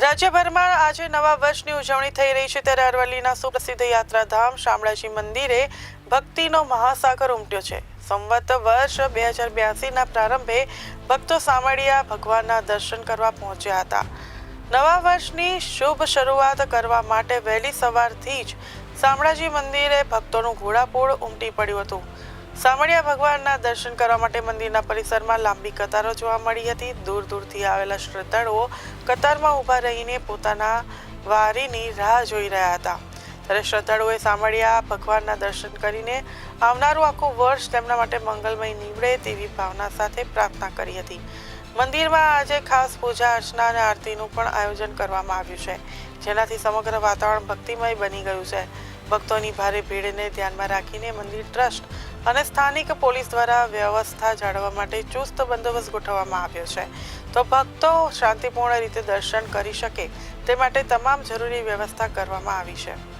રાજ્યભરમાં આજે નવા વર્ષની ઉજવણી થઈ રહી છે ત્યારે અરવલ્લીના સુપ્રસિદ્ધ યાત્રાધામ શામળાજી મંદિરે ભક્તિનો મહાસાગર ઉમટ્યો છે. સંવત વર્ષ બે હજાર બ્યાસીના પ્રારંભે ભક્તો સામળિયા ભગવાનના દર્શન કરવા પહોંચ્યા હતા. નવા વર્ષની શુભ શરૂઆત કરવા માટે વહેલી સવારથી જ શામળાજી મંદિરે ભક્તોનું ઘોડાપોળ ઉમટી પડ્યું હતું. સામળિયા ભગવાનના દર્શન કરવા માટે મંદિરના પરિસરમાં લાંબી કતારો જોવા મળી હતી. દૂર દૂરથી આવેલા શ્રદ્ધાળુઓ કતારમાં ઊભા રહીને પોતાના વારીની રાહ જોઈ રહ્યા હતા. ત્યારે શ્રદ્ધાળુઓએ સામળિયા ભગવાનના દર્શન કરીને આવનારું આખું વર્ષ તેમના માટે મંગલમય નીવડે તેવી ભાવના સાથે પ્રાર્થના કરી હતી. મંદિરમાં આજે ખાસ પૂજા, અર્ચના અને આરતીનું પણ આયોજન કરવામાં આવ્યું છે, જેનાથી સમગ્ર વાતાવરણ ભક્તિમય બની ગયું છે. ભક્તોની ભારે ભીડને ધ્યાનમાં રાખીને મંદિર ટ્રસ્ટ અને સ્થાનિક પોલીસ દ્વારા વ્યવસ્થા જાળવવા માટે ચુસ્ત બંદોબસ્ત ગોઠવવામાં આવ્યો છે. તો ભક્તો શાંતિપૂર્ણ રીતે દર્શન કરી શકે તે માટે તમામ જરૂરી વ્યવસ્થા કરવામાં આવી છે.